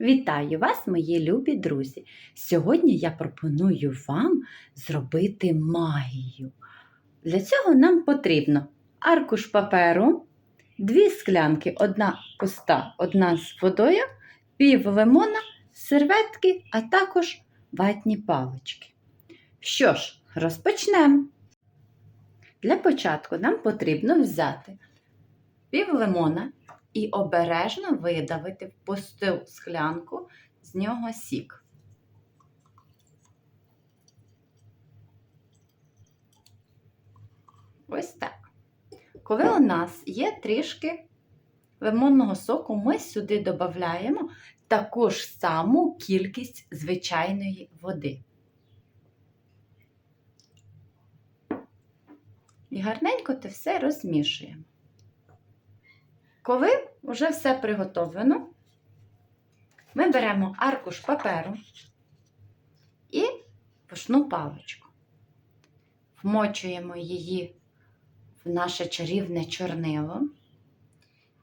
Вітаю вас, мої любі друзі! Сьогодні я пропоную вам зробити магію. Для цього нам потрібно аркуш паперу, дві склянки, одна пуста, одна з водою, пів лимона, серветки, а також ватні палички. Що ж, розпочнемо. Для початку нам потрібно взяти пів лимона і обережно видавити в пусту склянку з нього сік. Ось так. Коли у нас є трішки лимонного соку, ми сюди додаємо таку ж саму кількість звичайної води. І гарненько це все розмішуємо. Коли вже все приготовлено, ми беремо аркуш паперу і пушну паличку. Вмочуємо її в наше чарівне чорнило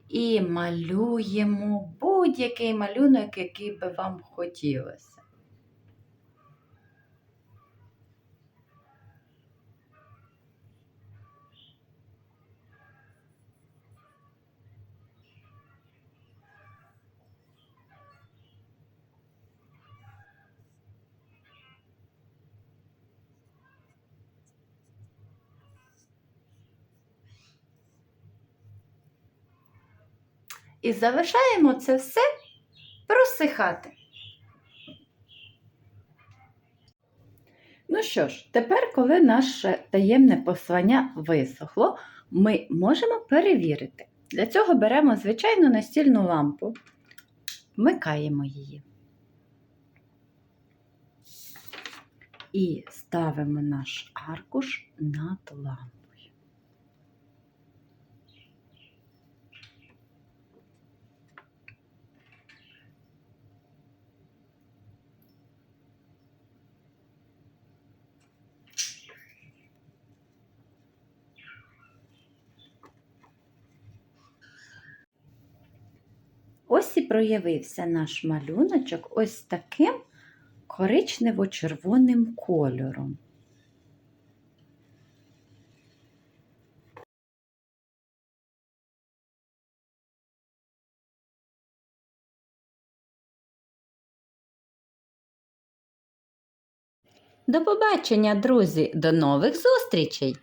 і малюємо будь-який малюнок, який би вам хотілося. І залишаємо це все просихати. Ну що ж, тепер, коли наше таємне послання висохло, ми можемо перевірити. Для цього беремо звичайну настільну лампу, вмикаємо її. І ставимо наш аркуш над лампою. Ось і проявився наш малюночок ось таким коричнево-червоним кольором. До побачення, друзі! До нових зустрічей!